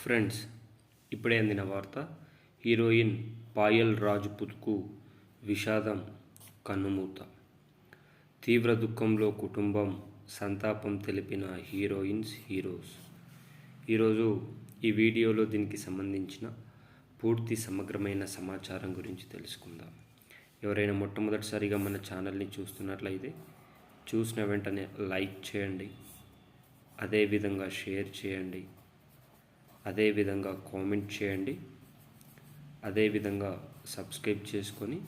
Friends ఇప్పుడే అందిన వార్త హీరోయిన్ పాయల్ రాజ్పుత్కు విషాదం కన్నుమూత. తీవ్ర దుఃఖంలో కుటుంబం సంతాపం తెలిపిన హీరోయిన్స్ హీరోస్. ఈరోజు ఈ వీడియోలో దీనికి సంబంధించిన పూర్తి సమగ్రమైన సమాచారం గురించి తెలుసుకుందాం. ఎవరైనా మొట్టమొదటిసారిగా మన ఛానల్ని చూస్తున్నట్లయితే చూసిన వెంటనే లైక్ చేయండి. అదేవిధంగా షేర్ చేయండి. అదేవిధంగా కామెంట్ చేయండి. అదేవిధంగా సబ్స్క్రైబ్ చేసుకొని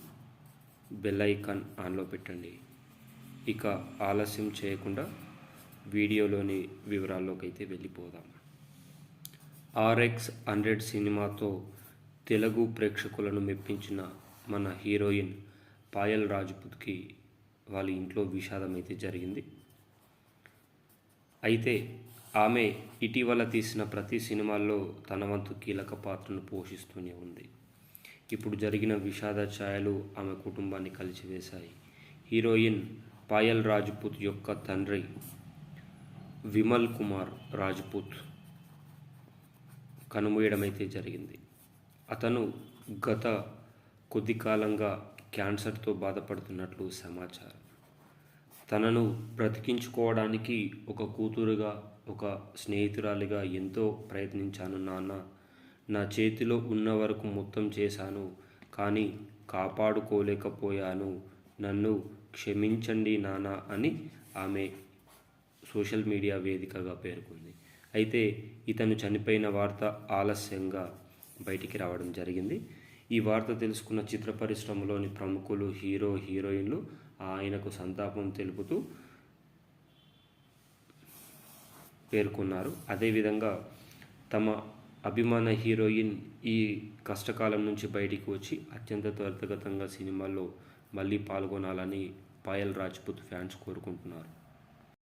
బెల్ ఐకాన్ ఆన్లో పెట్టండి. ఇక ఆలస్యం చేయకుండా వీడియోలోని వివరాల్లోకి అయితే వెళ్ళిపోదాం. ఆర్ఎక్స్ హండ్రెడ్ సినిమాతో తెలుగు ప్రేక్షకులను మెప్పించిన మన హీరోయిన్ పాయల్ రాజ్పుత్కి వాళ్ళ ఇంట్లో విషాదం అయితే జరిగింది. అయితే ఆమె ఇటీవల తీసిన ప్రతి సినిమాల్లో తన వంతు కీలక పాత్రను పోషిస్తూనే ఉంది. ఇప్పుడు జరిగిన విషాద ఛాయలు ఆమె కుటుంబాన్ని కలిసివేశాయి. హీరోయిన్ పాయల్ రాజ్పుత్ యొక్క తండ్రి విమల్ కుమార్ రాజ్పుత్ కనుమూయడమైతే జరిగింది. అతను గత కొద్ది కాలంగా క్యాన్సర్తో బాధపడుతున్నట్లు సమాచారం. తనను బ్రతికించుకోవడానికి ఒక కూతురుగా ఒక స్నేహితురాలిగా ఎంతో ప్రయత్నించాను నాన్న. నా చేతిలో ఉన్న వరకు మొత్తం చేశాను కానీ కాపాడుకోలేకపోయాను. నన్ను క్షమించండి నాన్న అని ఆమె సోషల్ మీడియా వేదికగా పేర్కొంది. అయితే ఇతను చనిపోయిన వార్త ఆలస్యంగా బయటికి రావడం జరిగింది. ఈ వార్త తెలుసుకున్న చిత్ర పరిశ్రమలోని ప్రముఖులు హీరో హీరోయిన్లు ఆయనకు సంతాపం తెలుపుతూ పేర్కొన్నారు. అదేవిధంగా తమ అభిమాన హీరోయిన్ ఈ కష్టకాలం నుంచి బయటికి వచ్చి అత్యంత త్వరితగతంగా సినిమాల్లో మళ్ళీ పాల్గొనాలని పాయల్ రాజ్పుత్ ఫ్యాన్స్ కోరుకుంటున్నారు.